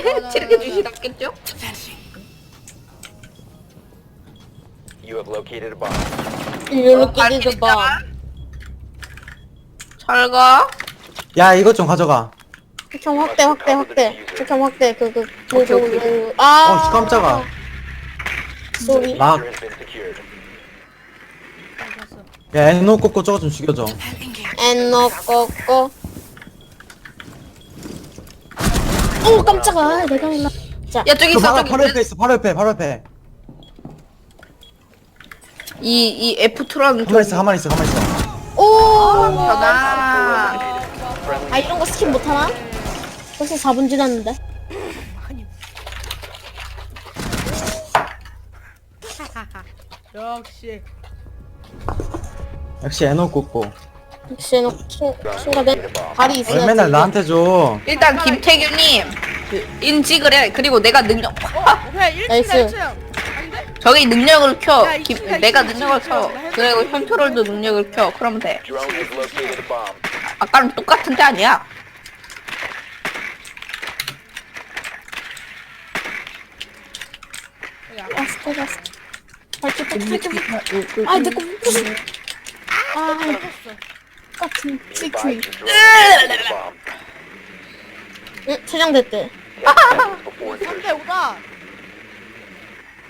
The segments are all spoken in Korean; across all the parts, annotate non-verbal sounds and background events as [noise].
[laughs] 지르게 주시겠죠? You have located a bomb. 일로 끼리도 봐. 잘 가. 야 이것 좀 가져가 극혐 확대 확대 확대. 극혐 확대 그그 오케이, 그 오케이. 그 아. 어 깜짝아 소리. 막 Diffuser has been secured. 야 에노 꼬꼬 저거 좀 죽여줘 엔노 꼬꼬. 오 깜짝아 내가 몰라. 자. 야 저기 그 있어 바로, 저기. 바로 옆에 있어 바로 옆에 바로 옆에 이이 F2라는 가만히 있어 가만히 있어 가만히 있어 오. 전화. 아 이런 거 스킵 못하나? 벌써 4분 지났는데. [laughs] 역시 역시 에노 꼬꼬 친 친구들 발이 왜 있어야지. 맨날 나한테 줘 일단 김태규님 그 인직을 해. 그리고 내가 능력. 오케이 1층 나이스. 1층 아닌데? 저기 능력을 켜. 야, 이 김, 친구가 내가 이 능력을 켜. 이 그리고 현토롤도 능력을 켜. 그러면 돼. Drone has located a bomb. 아까랑 똑같은데 아니야? 아 발톱 발톱. 아내거. 아 같은 Be 치킨. 응 insertion. 3대 5다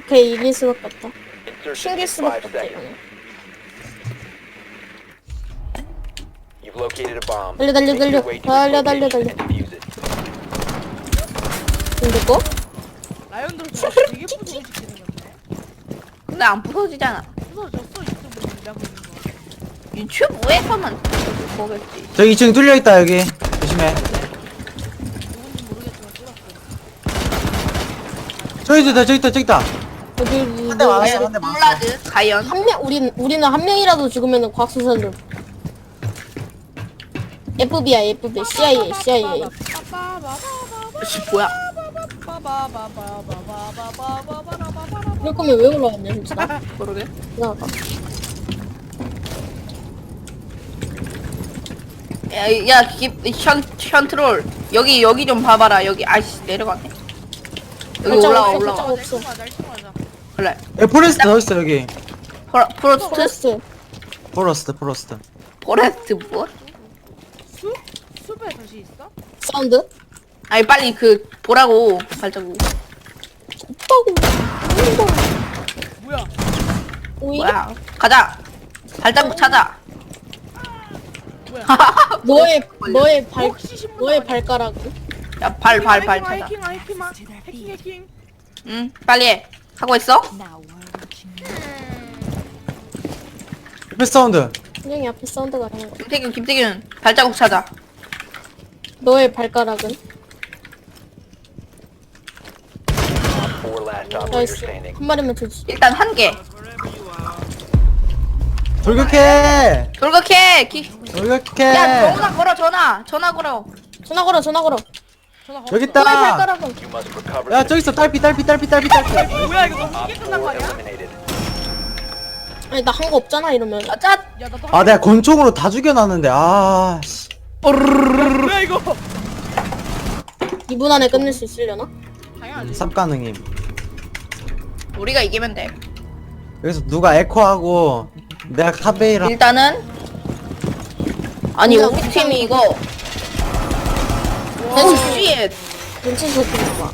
오케이 이길 수밖에 없다. In 수밖에 없다. 이거는. 달려, 달려, 달려. 달려, 달려, 달려. 근데 거? 라이언들 되게 생겼네 근데 안 부서지잖아. 부서졌어 유튜브 내가 보는 거 유튜브에서만 보겠지. 저기 2층 뚫려 있다 여기 조심해 뚫었어 저기 있다 저기 있다 저기 있다 한대 한대 맞았어 홈라드 가연. 한명 우린 우리는 한 명이라도 죽으면 곽수산들. FBI FBI CIA CIA. 씨 뭐야? 거면 왜 올라갔냐 진짜? [laughs] 모르게. 이상하다. 야, 야, 현, 현트롤. 여기, 여기 좀 봐봐라. 여기, 아이씨, 내려가네. 여기 올라와, 올라와. 그래. 야 포레스트 어딨어 여기 프로, 프로스트? 포레스트. 포레스트 포레스트 포레스트 뭐? 숲? 숲에 다시 있어? 사운드? 아니, 빨리 그, 보라고. 발자국. 오빠고. 뭐야 오이? 뭐야. 가자. 발자국 찾아. [laughs] 너의 너의 발 혹시 신문 너의? 발가락. 야, 발, 발, 발 찾아. 해킹 해킹 해킹 해킹 응, 빨리 해. 하고 있어? 옆에 사운드 분명히 앞에 사운드가 나는 거. 김태균, 김태균. 발자국 찾아. 너의 발가락은? Four last operator 나이스. standing. 한 마리면 되지. 일단 한 개. 돌격해 돌격해! 기... 돌격해 야, 전화 걸어, 전화. 전화 걸어. 전화 걸어 전화 걸어. 전화 여기 있다 발가락은? You must recover. 야 저기 있어 딸피 딸피 딸피 딸피 딸피 뭐야 이거 너무 Op 쉽게 끝난 4거 아니야? eliminated. 아니 나 한 거 없잖아 이러면. 아, 짜! 야 나도 아 내가 권총으로 다 죽여놨는데 아 씨 뭐야 이거 2분 안에 끝낼 수 있으려나? 당연하지 삽가능임 우리가 이기면 돼. 여기서 누가 에코하고 내가 카베이랑 일단은 아니 우리 팀이 이거 와. 오씨에 눈치 좋구나 봐.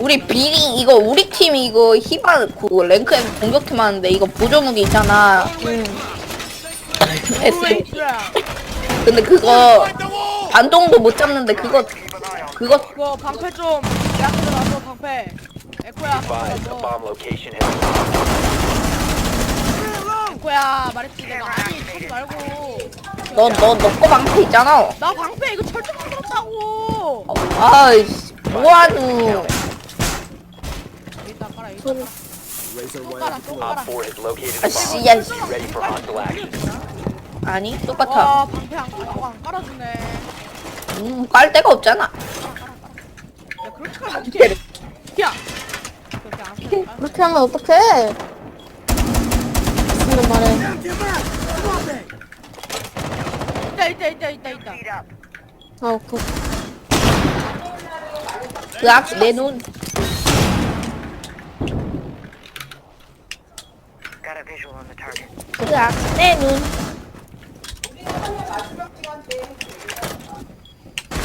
우리 비링 이거 우리 팀이 이거 히바 그 랭크에서 공격팀 하는데 이거 보조무기 있잖아. S. 뭐야 근데 그거 반동도 못 잡는데 그거 그거 그거 방패 좀 약해 들어와서 방패. 에코야 Advised, a 너 bomb location has 에코야. 말했지 내가. 아니 쏘지 말고. 너너너 거 방패 있잖아. 나 방패 이거 철저 만들었다고. 아이씨 뭐하누 여기다 깔아 여기다 또 깔아 또 깔아 Op 4 has located a 아씨. 야 Ready for hostile action. 아니 똑같아. 와 방패 안, 아, 저거 안 깔아주네. 음, 깔 데가 없잖아. 야 그렇게 하면 어떡해? 야 그렇게 안 깔아 그렇게 하면 어떡해? 무슨 말해? 있다 있다 있다 있다 있다. 아 오케이. 으악 내눈. 으악 내눈.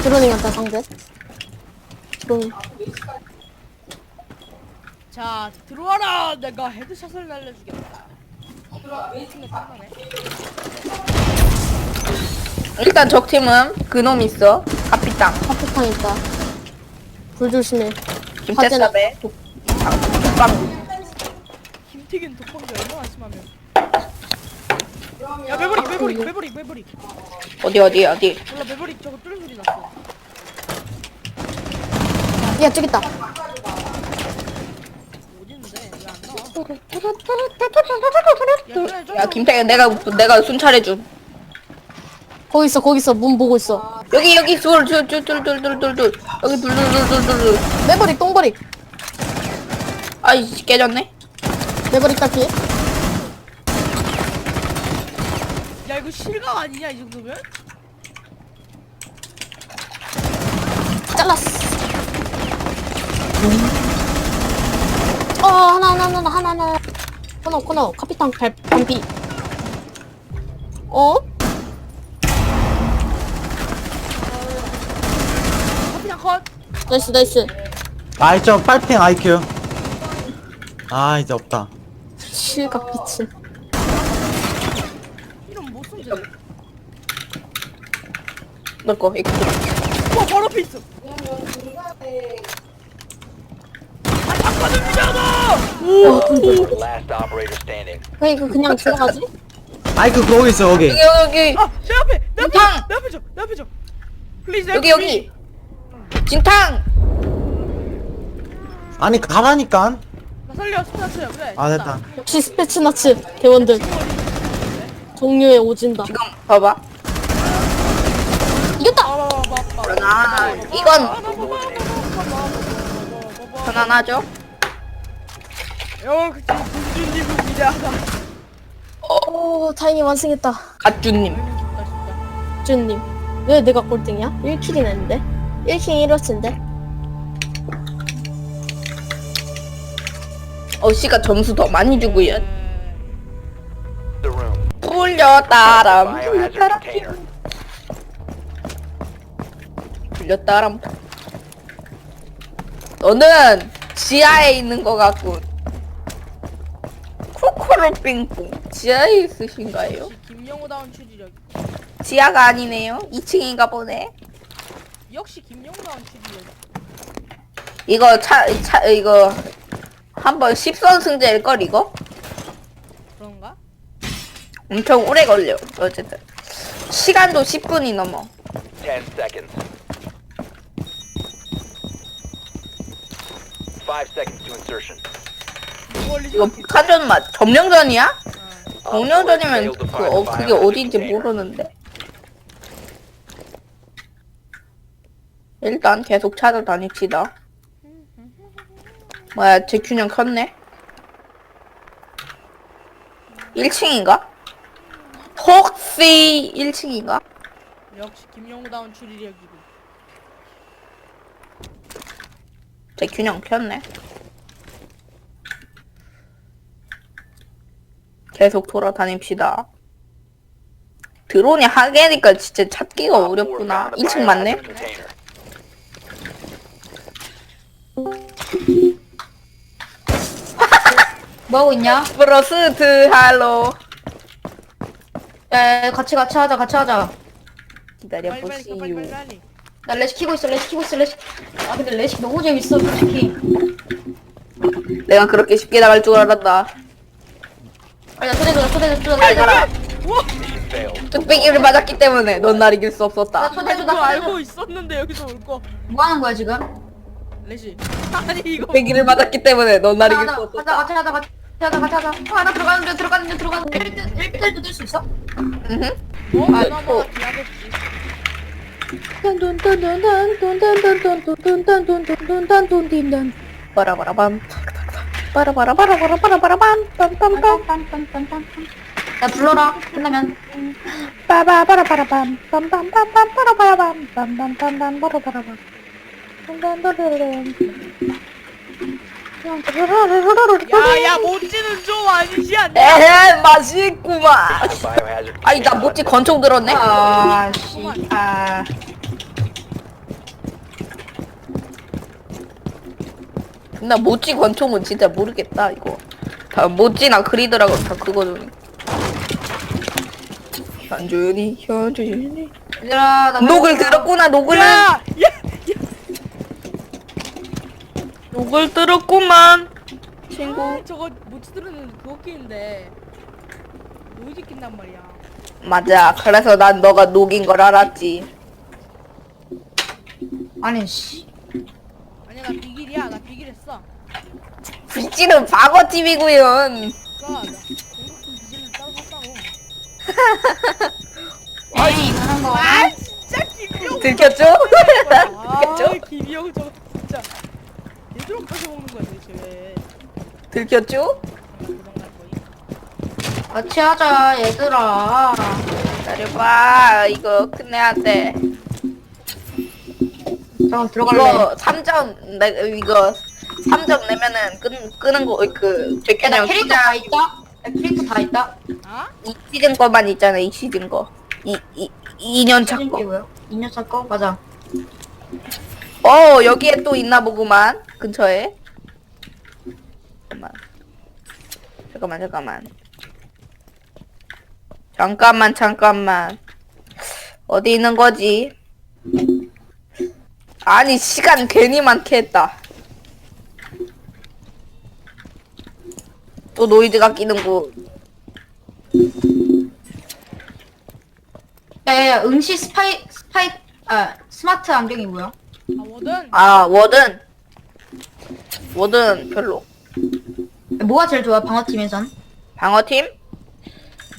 드론이 같다 상대. 드론. 자 들어와라. 내가 헤드샷을 날려주겠다 일단 적팀은 그놈 있어. 카피탕. 카피탕 있다. 불 조심해. 김태섭의 독방. 김튀긴 독방자 얼마나 심하면. 야 매버릭 매버릭 매버릭 매버릭. 어디 어디 어디? 몰라 매버릭 저거 뚫는 소리 났어. 야 저기 있다 어딨는데 왜 안 나와 야 김태현 내가 내가 순찰해줌 거기 있어 거기 있어 문 보고 있어 여기 여기 둘둘둘둘둘둘둘 여기 둘둘둘둘둘 매버릭 똥버릭 아이 깨졌네 매버릭 딸피 야 이거 실각 아니냐 이 정도면? 잘랐어 어 하나 하나 하나 하나 하나. 코너 코너. 카피탕 발 반피 어? 커피장 컷. 나이스 나이스. 아이 저 빨팽 IQ 아 이제 없다. 실각 빛을 이런 못 숨지 너거 이거. 와 바로 앞에 있어 아 닭가슴이잖아 Last operator standing. 왜 이거 그냥 들어가지? 아이큐 거기 있어 여기 여기 여기 아 내 앞에 내 앞에 탕! 내 앞에 줘 내 앞에 줘 플리즈 여기 여기 진탕 아니 가라니까 나 살려 스타트야 그래 아 됐다 역시 스페츠나츠 대원들 종류에 오진다 지금 봐봐 이겼다! 그러나 이건 편안하죠 역시 군주님은 위대하다. 오 다행히 완승했다. 갓주님. 쉽다 쉽다 준님. 왜 내가 꼴등이야? 1킬이나 했는데? 1킬 1워치인데? 어씨가 점수 더 많이 주고요 The room. 풀렸다람. Biohazard 풀렸다람. container. 풀렸다람. 너는 지하에 있는 것 같군 코코로 빙뽕 지하에 있으신가요? 역시 김영호다운 추리력 지하가 아니네요 2층인가 보네 역시 김영호다운 추리력 이거 차, 차 이거 한번 10선 승제일걸 이거? 그런가? 엄청 오래 걸려 어쨌든 시간도 10분이 넘어 10 seconds. 5 seconds to insertion. 이거? 북한전 맞 점령전이야? 점령전이면 to 그, find 어, 그게 biohazard 어딘지 container. 모르는데 일단 계속 찾아다닙시다 뭐야 제균형 켰네 1층인가? 혹시 1층인가? 역시 김영호다운 추리력이고 제균형 켰네 계속 돌아다닙시다. 드론이 하게니까 진짜 찾기가 어렵구나. found the 2층 맞네? [laughs] 뭐하고 있냐? 브러스트 할로. 야, 야, 같이 같이 하자 같이 하자. 빨리 빨리 빨리 빨리 기다려보시오 빨리. 나 레시 키고 있어 레시 키고 있어 레시. 아 근데 레시 너무 재밌어 솔직히. 내가 그렇게 쉽게 나갈 줄 알았다 아니 나 초대해줘 초대해줘 초대해줘 잘 가라 Mission failed. 뚝배기를 맞았기 때문에 넌 날 이길 수나 없었다. 초대해줘 그거 나 알고 초대해줘 있었는데 여기서 올 거. 뭐 하는 거야 지금? 레시. [laughs] 아니 이거. 뚝배기를 맞았기 때문에 넌 날 이길 수 하자 없었다. 같이 하자 같이 하자 같이 하자. 어, 하나 들어가는 중 들어가는 중 들어가는 중. 1대 1대 뜰수 있어? 음흠. 뭐? 아, 그나마 또. 기하겠지. 빠라바라밤 빠라바라바라바라바라바라밤 빰빰 빰 빰빰빰빰빰 야 불러라 끝나면 빠바바라바라밤 빰빰빰빰 빠라바라밤 빰빰빰빰 빠라바라밤 야야 모찌는 좀 아니지 않냐? 에헤 맛있구만 아니 나 모찌 권총 들었네 아씨 아 나 모찌 권총은 진짜 모르겠다 이거. 다 모찌나 그리더라고 다 그거든 현준이 현준이. 얘들아 나 녹을 들었구나 녹을. 야! 야! 녹을 들었구만. 친구. 아, 저거 모찌 들으는 그거 끼는데 노이즈 낀단 말이야. 맞아 그래서 난 너가 녹인 걸 알았지. 아니 씨. 아니야 나 비길했어 그니까 나 공격팀 따로 샀다고 에이 그런 거아 진짜 김이형 들켰죠? 아 들켰죠? 김이형 저거 진짜 얘들어까지 먹는 거야 도대체 왜 들켰죠? 도망갈? 같이 하자 얘들아 기다려봐 이거 끝내야 돼 잠깐 들어갈래 이거 3점 내 이거 3점 내면은 끄, 끄는 거그 야나 제캐냥 캐릭터 다 있다? 야 캐릭터 다 있다? 아? 이 시즌 거만 있잖아 이 시즌 거 이 이 2년 차 거. 뭐야? 2년 차 거 맞아. 어 여기에 또 있나 보구만 근처에. 잠깐만. 잠깐만 잠깐만. 잠깐만 잠깐만. 어디 있는 거지? 아니 시간 괜히 많게 했다 또 노이즈가 끼는구. 야야야 응시 스파이 스파이 아 스마트 안경이 뭐야? 아 워든? 아 워든. 워든 별로. 야, 뭐가 제일 좋아 방어팀에선? 방어팀?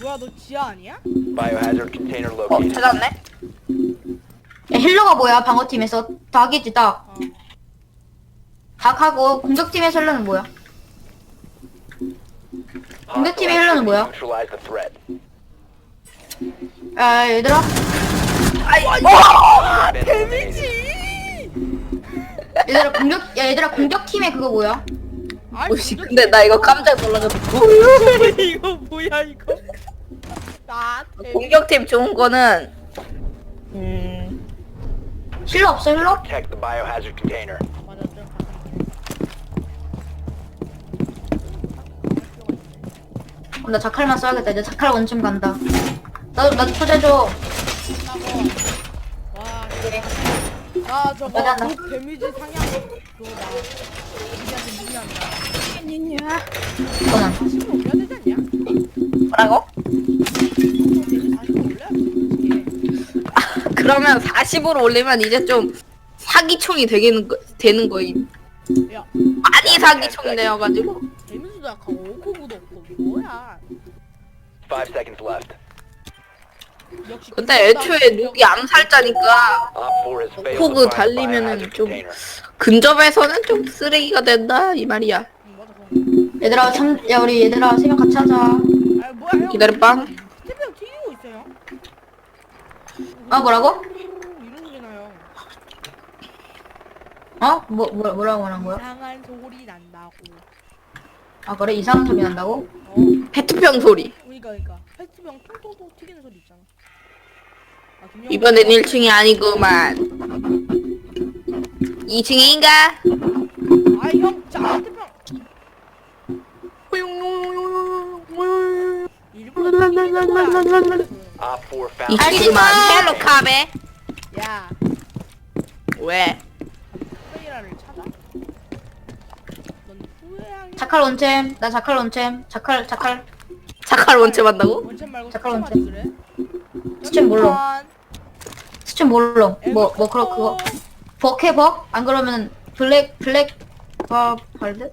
뭐야 너 지하 아니야? Biohazard container 어 located. 찾았네? 야 힐러가 뭐야 방어팀에서? 닭이지 닭 닭하고 공격팀의 힐러는 뭐야 공격팀의 힐러는 뭐야. 야 얘들아? 아이 어! Been eliminated. 얘들아 공격 야 얘들아 공격팀의 그거 뭐야? 오씨 근데 나 이거 깜짝 놀라서 [laughs] 이거? 뭐야 이거? 나 공격팀 좋은 거는 음. 힐러 없어 힐러? Protect the biohazard container. 맞아 좀 어, 나 자칼만 써야겠다. 이제 자칼 원점 간다. 나도 나도 초대줘. 가고 와 나 저거 맞아, 나- 그 데미지 상향 그거다. 우리한테 무리한다 이거는. 40분 올려야 되지 않냐? 뭐라고? 어, 데미지 40분 올려야 돼 아, 그러면 40으로 올리면 이제 좀 사기총이 되겠는 거, 되는 거임. 야. 많이 사기총이 되어가지고. 데미지도 약하고 오코구도 없고 뭐야 Five seconds left. 역시 근데 애초에 녹이 암살자니까 Op 4 has failed 호그 to find the 달리면은 biohazard 좀 container. 근접에서는 좀 쓰레기가 된다 이 말이야 맞아 그거 얘들아 참, 야 우리 얘들아 세명 같이 하자 아 뭐야 형 기다려봐 스텝형 튀기고 있어요 아 뭐라고? 이런 소리 나요 어? 뭐, 뭐 뭐라고 하는 거야? 이상한 소리 난다고 아 그래? 이상한 소리 난다고? 어 페트병 소리. 그러니까 그러니까. 페스트병 통통통 튀기는 소리 있잖아. 아, 김영호 이번엔 1층이 아니구만. 2층인가? 아이 형 일부러 튀기는 거야. Op 4 found. 2층이구만. 헬로 카베. 야. 왜? 프레이라를 찾아 넌 후회하기 자칼 원챔 나 자칼 원챔 자칼 자칼 자칼 원체 만다고? 원챔 말고 스팀 맞으래 스팀 몰라. 스팀 몰라 뭐뭐 그런 그거 버해 버? 안 그러면 블랙 블랙 어 발드?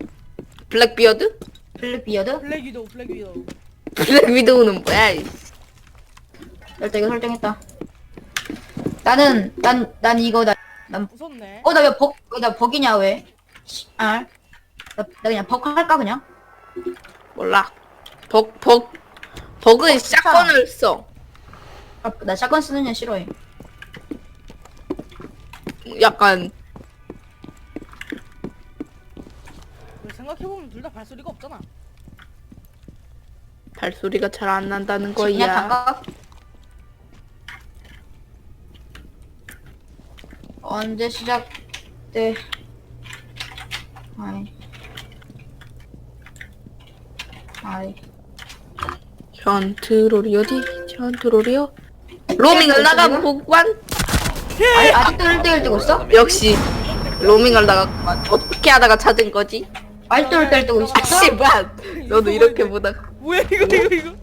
블랙 비어드? 블랙 비어드? 블랙 위도우 블랙 위도우 블랙 위도우는 뭐야? 이 일단 이거 설정했다 나는 난 난 이거 나난어나 무섭네 왜 버, 나 버기냐 왜? 씨, 아, 나, 나 그냥 버 할까 그냥? 몰라. 벅, 벅, 벅은 샷건을 써. 아, 나 샷건 쓰는 애 싫어해. 약간 생각해보면 둘 다 발소리가 없잖아. 발소리가 잘 안 난다는 그냥 거야. 언제 시작돼? 아이. 아이. 전트롤이 어디? 전트롤이요? 로밍을 나가 보관? 아이 아직도 1대1 뛰고 있어? 역시 로밍을 나갔구만. 어떻게 하다가 찾은 거지? 아직도 1대1 뛰고 있어? 아 씨발. 너도 이렇게 보다. 뭐야 이거 이거 이거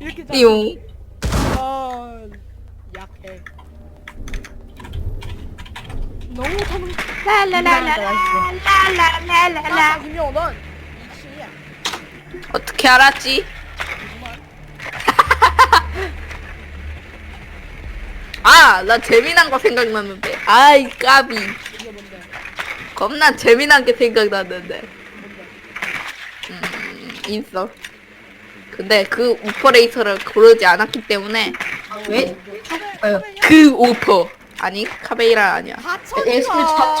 이렇게 자. 띠용. 아 약해. 너무 못하는. 라라라라라라라라. 김영 넌 이치야. 어떻게 알았지? 아, 나 재미난 거 생각났는데. 아이, 까비. 이게 뭔데? 겁나 재미난 게 생각났는데. 뭔데? 음, 있어. 근데 그 오퍼레이터를 고르지 않았기 때문에 왜? 아유. 그 오퍼. 아니, 카베이라 아니야. 자,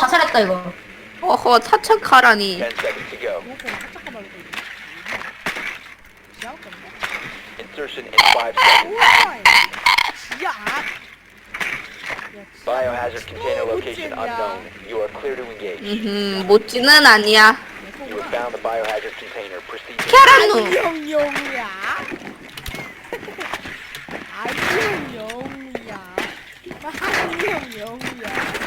자살했다 이거. 어허, 차차카라니. 10 seconds to go. 그것보 나올 건데. Insertion in 5 seconds. 우와, 야. Biohazard container location unknown. You are clear to engage. 음, 모찌는 아니야. You have found the biohazard container. Proceed. to- 캐라누. 용용이야. 아이용 용이야. 아이용 용이야.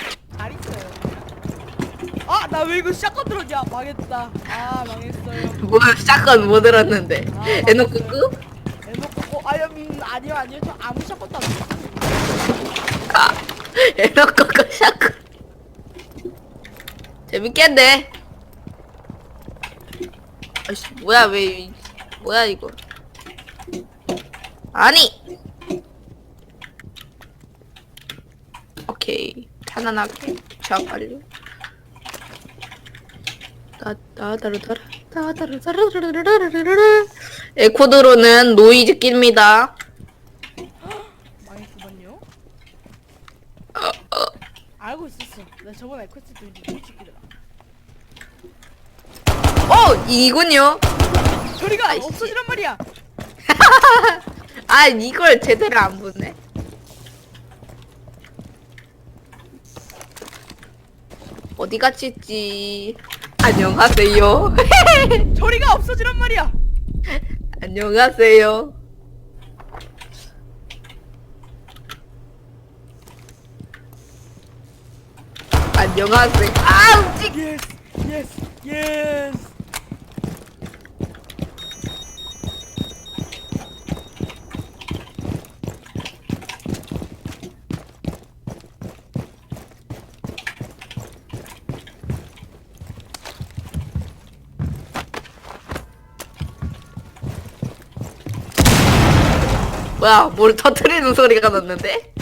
아, 나왜 이거 샷건 들었냐? 망했다. 아, 망했어요. 뭐, 샷건 못 들었는데. 에노 끄끄? 해놓고, 어, 아니, 음, 아니요, 아니요. 저 아무 샷건도 안 들었어요. 아, 에노 끄끄 샷건. 재밌겠네. 아씨, 뭐야, 왜, 이- 뭐야, 이거. 아니! 오케이. 편안하게. 자, 빨리. 따따다르다라 따다르다르르르르르르 에코드로는 노이즈 낍니다. 망했구만요. 알고 있었어. 나 저번에 퀘스트 때 이제 솔직히더라. 어, 이군요. 저리가 아이씨. 없어지란 말이야. 아, 이걸 제대로 안 보네. 어디 갔지? 안녕하세요. [laughs] 저리가 없어지란 말이야. 안녕하세요. 안녕하세요. 아, 움직. 예스, 예스, 예스. 뭐야, 뭘 터트리는 소리가 났는데?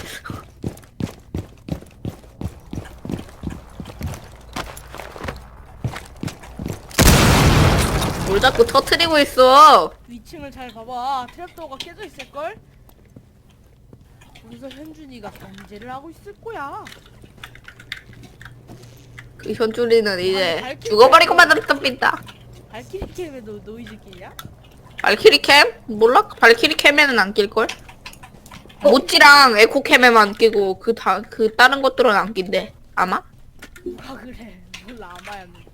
뭘 자꾸 터트리고 있어? 위층을 잘 봐봐. 트랩도어가 깨져 있을 걸. 거기서 현준이가 견제를 하고 있을 거야. 그 현준이는 아니, 이제 밝힐 죽어버리고 때- 만들었답니다. 발키리 캠에도 노이즈 끼냐? 발키리 캠? 몰라? 발키리 캠에는 안 낄걸? 모찌랑 에코 캠에만 끼고 그 다 그 다른 것들은 안 낀대. 아마? 아 그래. 몰라 아마였는데.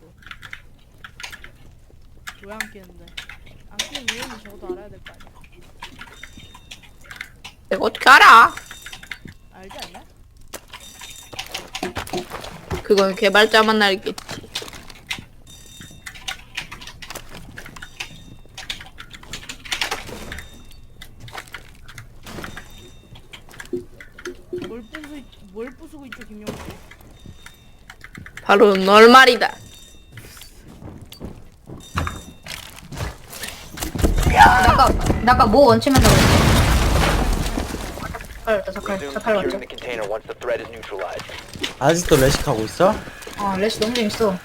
왜 안 끼는데? 안 끼는 이유는 저도 알아야 될 거 아니야. 내가 어떻게 알아? 알지 않냐? 그건 개발자만 알겠지. 뭘 부수 있- 뭘 부수고 있죠 김영수? 바로 널 말이다. 나 아까 나 아까 뭐 원치맨다고 했지? 자칼 자칼 Resume 자칼 securing 왔죠? the container once the threat is neutralized. 아직도 레식하고 있어? 어 레시 너무 재밌어.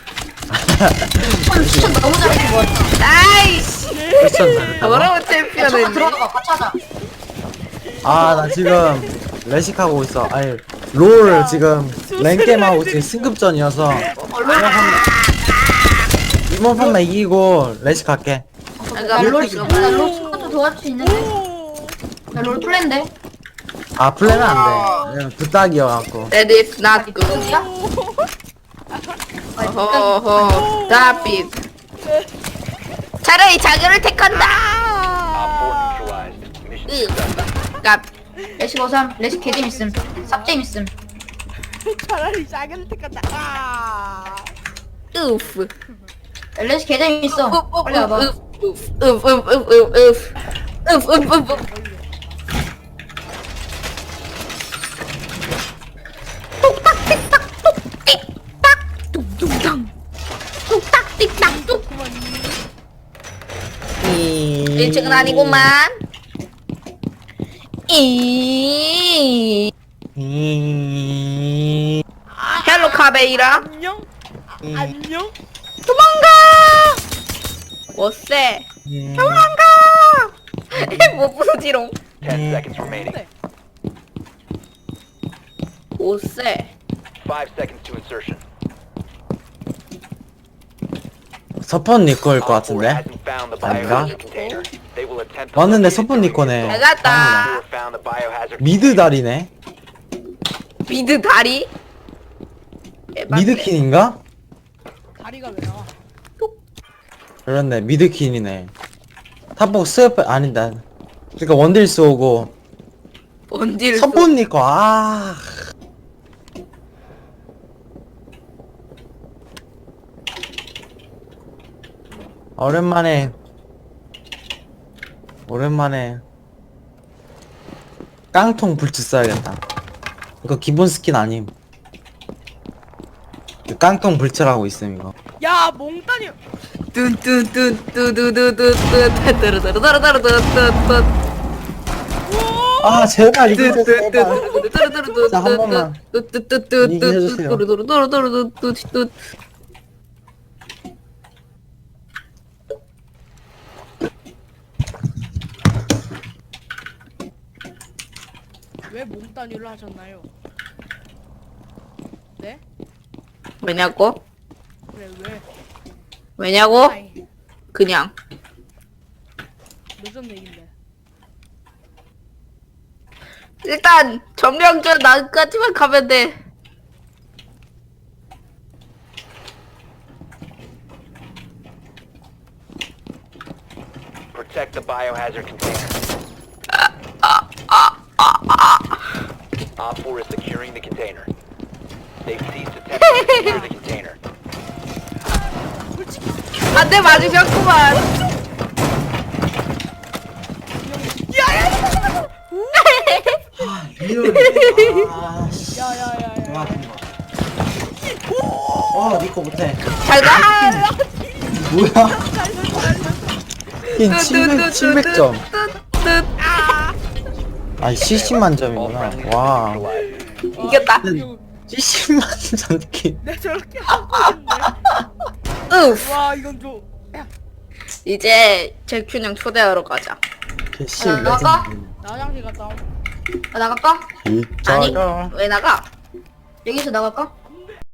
추천 추천 너무 잘해준 거 같아. 아이씨! 더러운 야, 잠깐 챔피언이네. 들어가 같이 하자. 아, 나 지금 레식하고 있어. 아니, 롤 지금 랭겜하고 지금 승급전이어서 이번 판만 이기고 레시 갈게 내가 롤, 지금 나롤 친구도 도와줄 수 있는데? 오. 나롤 플랜데? 아 플레는 안돼 그냥 부탁이어갖고 That is not good. 플랜이야? 허허. Stop it. 차라리 자결을 택한다. Op 4 neutralized. Mission. 깝. 레시 고삼 레시 개잼 있음 삽잼 있음 차라리 자기를 택한 다. 아. 우프. 레시 개잼 있어 빨리 와봐 이 1층은 아니구만. 이. 이 헬로 카베이라. 안녕. 이- 안녕. 도망가. 이- 도망가. 못 부르지롱. 10 seconds remaining. 근데 오쎄. 5 seconds to insertion. 서폰 니꺼일 것 Op 4 같은데 아닌가? Biohazard container. They will attempt to 맞는데 4 found the biohazard 미드. 다리네 미드 다리. 미드킨인가? 다리가 왜 나와? 그렇네 미드킨이네 탑복 스웨프 아니다 그러니까 원딜스 오고 원딜. 서폰 니꺼 아 오랜만에 오랜만에 깡통 불치 써야겠다. 이거 기본 스킨 아님. 깡통 불치라고 있음 이거. 야 몽따님 아 제발 이거 좀 제발. 자, 한 번만. 얘기해주세요. 왜 몽따니를 하셨나요? 네? 왜냐고? 그래 왜? 왜냐고? 아이 그냥 늦은 얘긴데. 일단 점령전 나까지만 가면 돼. Protect the biohazard container. Op 4 is securing the container. They've ceased attempting to secure the container. 안 돼 맞으셨구만. 야야야야. 와 니꺼 못해 잘 가. 뭐야 인 700, 700점 아니 70만 All 점이구나 와. 이겼다. 70만 점 느낌 내 저렇게 하고 있네. [laughs] 와 이건 좀. 야 이제 제큐냥 초대하러 가자. 개씨 아, 나가? 나 화장실 갔다 옴. 아, 나갈까? 아니 왜 나가? 여기서 나갈까?